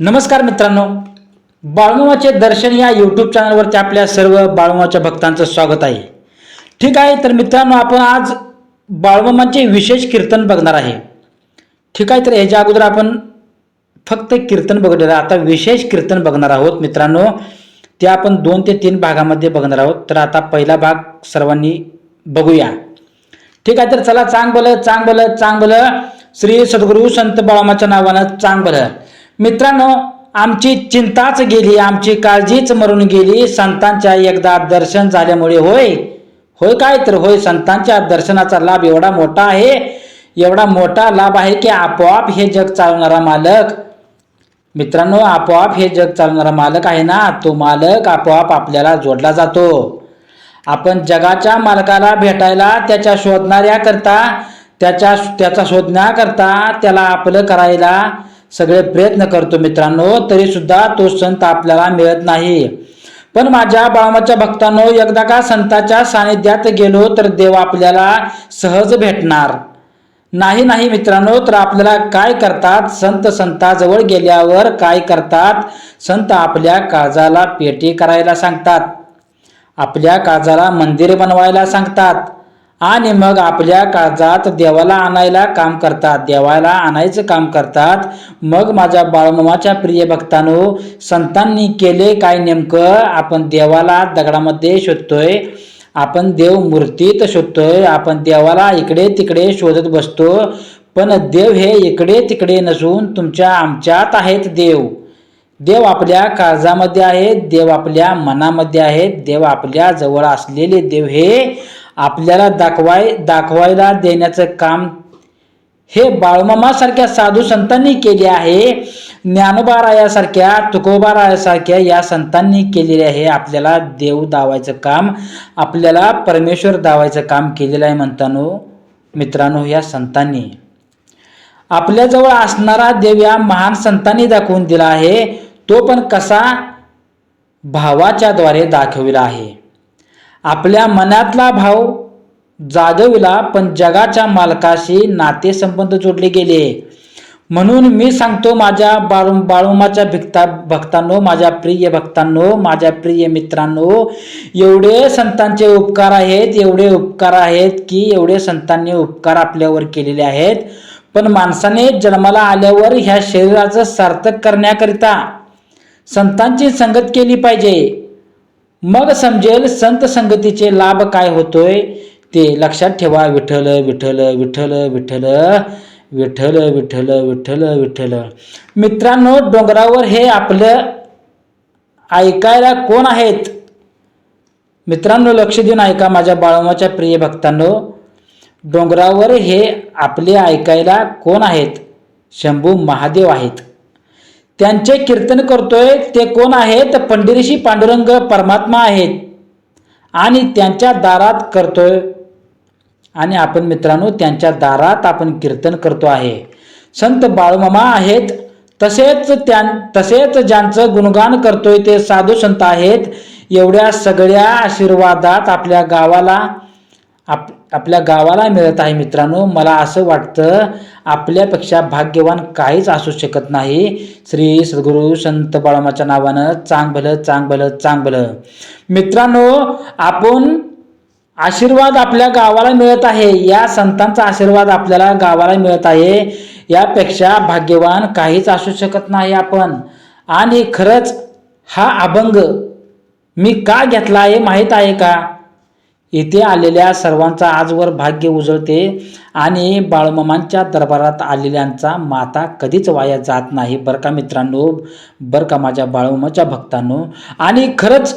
नमस्कार मित्रांनो. बाळूमामाचे दर्शन या यूट्यूब चॅनलवरती आपल्या सर्व बाळूमाच्या भक्तांचं स्वागत आहे. ठीक आहे तर मित्रांनो आपण आज बाळूमामाचे विशेष कीर्तन बघणार आहे. ठीक आहे तर ह्याच्या अगोदर आपण फक्त कीर्तन बघलेलं आता विशेष कीर्तन बघणार आहोत मित्रांनो. ते आपण दोन ते तीन भागामध्ये बघणार आहोत. तर आता पहिला भाग सर्वांनी बघूया. ठीक आहे तर चला चांग भलं चांग भलं चांग भलं श्री सद्गुरू संत बाळामाच्या नावानं चांग भलं मित्रांनो आमची चिंताच गेली आमची काळजीच मरून गेली. संतांच्या एकदा दर्शन झाल्यामुळे होय. होय काय तर होय संतांच्या दर्शनाचा लाभ एवढा मोठा आहे. एवढा मोठा लाभ आहे की आपोआप हे जग चालवणारा मालक. मित्रांनो आपोआप हे जग चालवणारा मालक आहे ना? तो मालक आपोआप आपल्याला जोडला जातो. आपण जगाच्या मालकाला भेटायला त्याच्या शोधणाऱ्याकरता त्याच्या त्याचा शोधण्याकरता त्याला आपलं करायला सगळे प्रयत्न करतो मित्रांनो तरी सुद्धा तो संत आपल्याला मिळत नाही. पण माझ्या बाळमाच्या भक्तांनो एकदा का संताच्या सानिध्यात गेलो तर देव आपल्याला सहज भेटणार. नाही नाही मित्रांनो तर आपल्याला काय करतात? संत संताजवळ गेल्यावर काय करतात? संत आपल्या काळजाला पेटी करायला सांगतात. आपल्या काळजाला मंदिर बनवायला सांगतात. आणि मग आपल्या काळजात देवाला आणायला काम करतात. देवाला आणायचं काम करतात. मग माझ्या बाळमामाच्या प्रिय भक्तानो संतांनी केले काय नेमकं? आपण देवाला दगडामध्ये शोधतोय. आपण देव मूर्तीत शोधतोय. आपण देवाला इकडे तिकडे शोधत बसतो. पण देव हे इकडे तिकडे नसून तुमच्या आमच्यात आहेत देव. देव आपल्या काळजामध्ये आहेत. देव आपल्या मनामध्ये आहेत. देव आपल्या जवळ असलेले देव हे आपल्याला दाखवाय दाखवायला देण्याचं काम हे बाळमामासारख्या साधू संतांनी केले आहे. ज्ञानोबारायासारख्या तुकोबारायासारख्या या संतांनी केलेले आहे. आपल्याला देव दावायचं काम आपल्याला परमेश्वर दावायचं काम केलेलं आहे म्हणतानो मित्रांनो या संतांनी. आपल्याजवळ असणारा देव या महान संतांनी दाखवून दिला आहे. तो पण कसा भावाच्याद्वारे दाखविला आहे. आपल्या मनातला भाव जागविला पण जगाच्या मालकाशी नातेसंबंध जोडले गेले. म्हणून मी सांगतो माझ्या बाळू बाळूमाच्या भिक्ता भक्तांनो माझ्या प्रिय भक्तांनो माझ्या प्रिय मित्रांनो एवढे संतांचे उपकार आहेत एवढे उपकार आहेत की एवढे संतांनी उपकार आपल्यावर केलेले आहेत. पण माणसाने जन्माला आल्यावर ह्या शरीराचं सार्थक करण्याकरिता संतांची संगत केली पाहिजे. मग समजेल संत संगतीचे लाभ काय होतोय? ते लक्षात ठेवा. विठ्ठल विठ्ठल विठ्ठल विठ्ठल विठ्ठल विठ्ठल विठ्ठल विठ्ठल. मित्रांनो डोंगरावर हे आपलं ऐकायला कोण आहेत? मित्रांनो लक्ष देऊन ऐका माझ्या बाळमाच्या प्रिय भक्तांनो. डोंगरावर हे आपले ऐकायला कोण आहेत? शंभू महादेव आहेत. त्यांचे कीर्तन करतोय ते कोण आहेत? पंढरीशी पांडुरंग परमात्मा आहेत. आणि त्यांच्या दारात करतोय. आणि आपण मित्रांनो त्यांच्या दारात आपण कीर्तन करतो आहे. संत बाळूमामा आहेत. तसेच त्या तसेच ज्यांचं गुणगान करतोय ते साधू संत आहेत. एवढ्या सगळ्या आशीर्वादात आपल्या गावाला आप आपल्या गावाला मिळत आहे मित्रांनो. मला असं वाटतं आपल्यापेक्षा भाग्यवान काहीच असू शकत नाही. श्री सद्गुरू संत बाळामाच्या नावानं चांग भलं चांग भलं चांग भलं. मित्रांनो आपण आशीर्वाद आपल्या गावाला मिळत आहे. या संतांचा आशीर्वाद आपल्याला गावाला मिळत आहे. यापेक्षा भाग्यवान काहीच असू शकत नाही आपण. आणि खरंच हा अभंग मी का घेतला आहे माहीत आहे का? इथे आलेल्या सर्वांचा आजवर भाग्य उजळते आणि बाळमामांच्या दरबारात आलेल्यांचा माता कधीच वाया जात नाही. बरं का मित्रांनो? बरं का माझ्या बाळमामाच्या भक्तांनो? आणि खरंच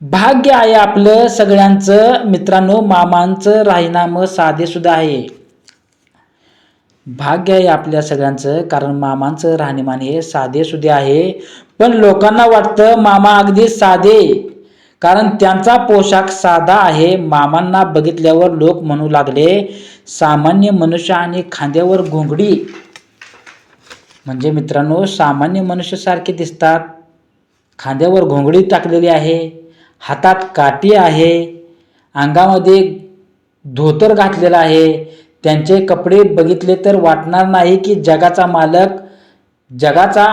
भाग्य आहे आपलं सगळ्यांचं. मित्रांनो मामांचं राहीनामं साधे सुद्धा आहे. भाग्य आहे आपल्या सगळ्यांचं कारण मामांचं राहणीमान हे साधे सुधे आहे. पण लोकांना वाटतं मामा अगदी साधे. कारण त्यांचा पोशाख साधा आहे. मामांना बघितल्यावर लोक म्हणू लागले सामान्य मनुष्य आणि खांद्यावर घोंगडी. म्हणजे मित्रांनो सामान्य मनुष्यासारखे दिसतात. खांद्यावर घोंगडी टाकलेली आहे हातात काठी आहे अंगामध्ये धोतर घातलेलं आहे. त्यांचे कपडे बघितले तर वाटणार नाही की जगाचा मालक जगाचा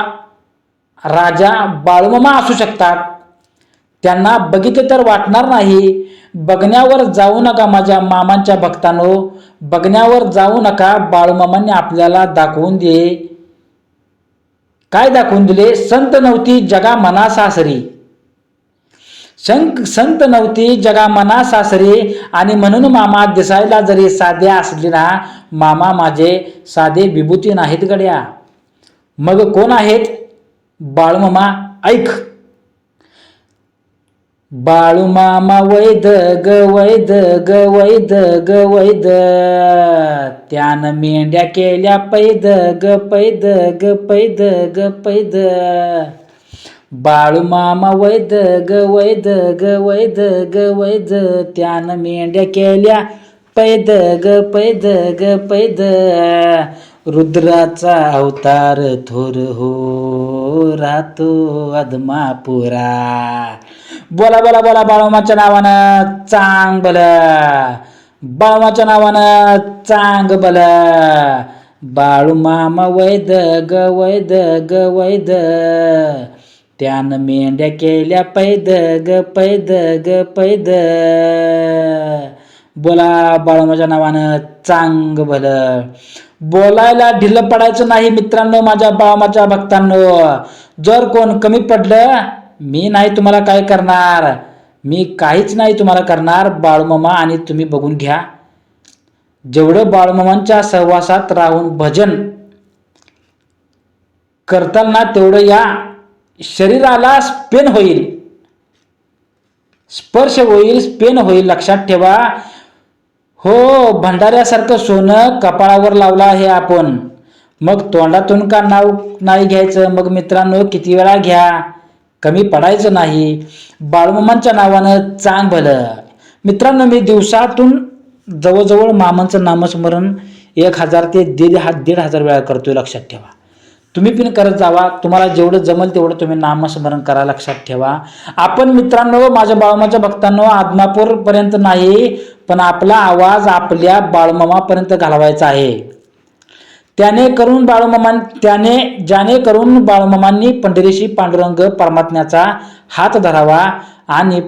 राजा बाळमामा असू शकतात. त्यांना बघितलं तर वाटणार नाही. बघण्यावर जाऊ नका माझ्या मामांच्या भक्तांनो. बघण्यावर जाऊ नका बाळूमामांनी आपल्याला दाखवून दे. काय दाखवून दिले? संत नव्हती जगा मना सासरी. संत संत नव्हती जगा मना सासरी. आणि म्हणून मामा दिसायला जरी साधे असले ना मामा माझे साधे विभूती नाहीत गड्या. मग कोण आहेत? बाळूमामा ऐक. बाळूमामा वैद ग वैद ग वैद ग वैद. त्यानं मेंढ्या केल्या पैद ग पैद ग पैद ग पैद. बाळूमामा वैद ग वैद ग वैद ग वैद. त्यानं मेंढ्या केल्या पैद ग पैद ग पैद. रुद्राचा अवतार थोर हो. राहतो अदमापुरा बोला बोला बोला बाळोमाच्या नावानं चांग बल. बाळूमाच्या नावानं चांग बल. बाळूमामा वैद ग वैद ग वैद. त्यानं मेंढ्या केल्या पैद ग पैद ग पैद. बोला बाळूमाच्या नावानं चांग भलं बोलायला ढिल्लं पडायचं नाही मित्रांनो माझ्या बाळूमाच्या भक्तांनो. जर कोण कमी पडलं मी नाही तुम्हाला काय करणार. मी काहीच नाही तुम्हाला करणार बाळूमामा आणि तुम्ही बघून घ्या. जेवढं बाळूमामांच्या सहवासात राहून भजन करताना तेवढं या शरीराला स्पेन होईल. स्पर्श होईल स्पेन होईल. लक्षात ठेवा. हो भंडाऱ्यासारखं सोनं कपाळावर लावलं आहे आपण. मग तोंडातून का नाव नाही घ्यायचं? मग मित्रांनो किती वेळा घ्या. कमी पडायचं नाही. बाळूमामांच्या नावानं चांग भलं. मित्रांनो मी दिवसातून जवळजवळ मामांचं नामस्मरण एक हजार ते दीड हा दीड हजार वेळा करतोय लक्षात ठेवा. तुम्ही पण करत जावा. तुम्हाला जेवढं जमल तेवढं तुम्ही नामस्मरण करा लक्षात ठेवा. आपण मित्रांनो माझ्या बाळूमाच्या भक्तांनो आदमापूरपर्यंत नाही पण आपला आवाज आपल्या बाळूमामापर्यंत घालवायचा आहे. त्याने करून बाळूमामा त्याने ज्याने करून बाळूमामांनी पंढरीशी पांडुरंग परमात्म्याचा हात धरावा आणि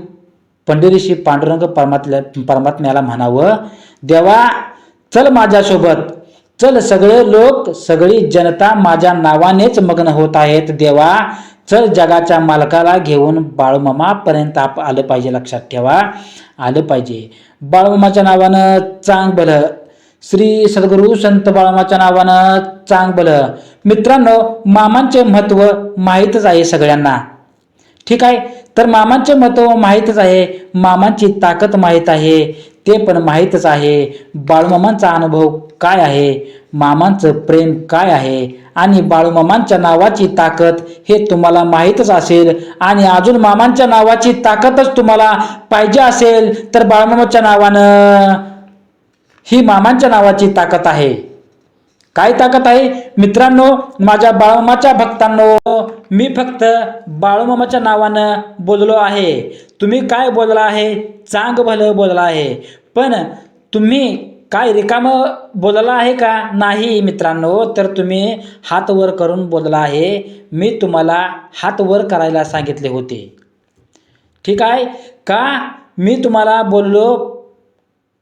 पंढरीशी पांडुरंग परमात्म्या परमात्म्याला म्हणावं देवा चल माझ्यासोबत चल सगळे लोक सगळी जनता माझ्या नावानेच मग्न होत आहेत देवा. चल जगाच्या मालकाला घेऊन बाळूमामापर्यंत आप आलं पाहिजे लक्षात ठेवा. आलं पाहिजे. बाळूमामाच्या नावानं चांग भलं श्री सद्गुरू संत बाळूमाच्या नावानं चांग भलं मित्रांनो मामांचे महत्त्व माहीतच आहे सगळ्यांना. ठीक आहे? तर मामांचे महत्त्व माहीतच आहे. मामांची ताकद माहीत आहे. ते पण माहीतच आहे. बाळूमामांचा अनुभव काय आहे? मामांचं प्रेम काय आहे? आणि बाळूमामांच्या नावाची ताकद हे तुम्हाला माहीतच असेल. आणि अजून मामांच्या नावाची ताकदच तुम्हाला पाहिजे असेल तर बाळूमामाच्या नावानं ही मामांच्या नावाची ताकद आहे. काय ताकद आहे? मित्रांनो माझ्या बाळूमाच्या भक्तांनो मी फक्त बाळूमामाच्या नावानं बोललो आहे. तुम्ही काय बोलला आहे? चांग भलं बोलला आहे. पण तुम्ही काय रिकामं बोलला आहे का? नाही मित्रांनो तर तुम्ही हात वर करून बोलला आहे. मी तुम्हाला हात वर करायला सांगितले होते. ठीक आहे? का मी तुम्हाला बोललो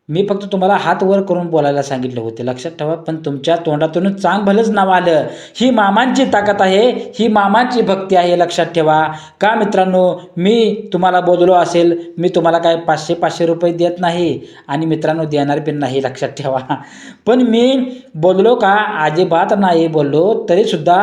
मी फक्त तुम्हाला हात वर करून बोलायला सांगितले होते. लक्षात ठेवा पण तुमच्या तोंडातूनच चांग भलंच नाव आलं. ही मामांची ताकद आहे ही मामांची भक्ती आहे लक्षात ठेवा. का मित्रांनो मी तुम्हाला बोललो असेल मी तुम्हाला काय पाचशे पाचशे रुपये देत नाही आणि मित्रांनो देणार पण नाही लक्षात ठेवा. पण मी बोललो का? अजिबात नाही बोललो तरीसुद्धा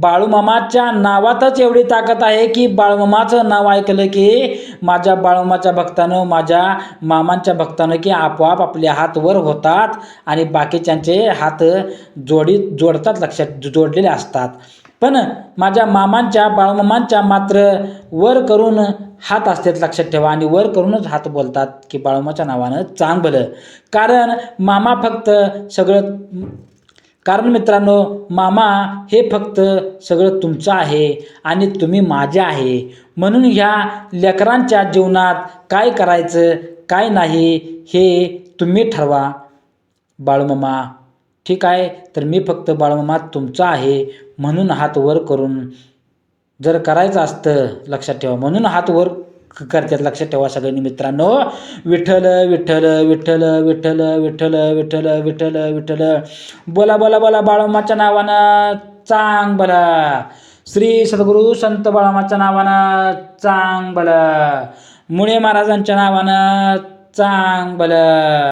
बाळूमामाच्या नावातच एवढी ताकद आहे की बाळूमामाचं नाव ऐकलं की माझ्या बाळूमाच्या भक्तानं माझ्या मामांच्या भक्तानं की आपोआप आपले हात वर होतात आणि बाकीच्यांचे हात जोडी जोडतात लक्षात जोडलेले असतात. पण माझ्या मामांच्या बाळमामांच्या मात्र वर करून हात असतात लक्षात ठेवा आणि वर करूनच हात बोलतात की बाळमाच्या नावानं चांगलं कारण मामा फक्त सगळं कारण मित्रांनो मामा हे फक्त सगळं तुमचं आहे आणि तुम्ही माझे आहे. म्हणून ह्या लेकरांच्या जीवनात काय करायचं? काय नाही हे तुम्ही ठरवा. बाळूमामा ठीक आहे तर मी फक्त बाळूमामा तुमचा आहे म्हणून हात वर करून. जर करायचं असतं लक्षात ठेवा म्हणून हात वर करतात लक्षात ठेवा सगळ्यांनी मित्रांनो. विठ्ठल विठ्ठल विठ्ठल विठ्ठल विठ्ठल विठ्ठल विठ्ठल विठ्ठल. बोला बोला बोला बाळमाच्या नावानं चांग बला. श्री सद्गुरू संत बाळमाच्या नावानं चांग बला. मुळे महाराजांच्या नावानं चांगलं.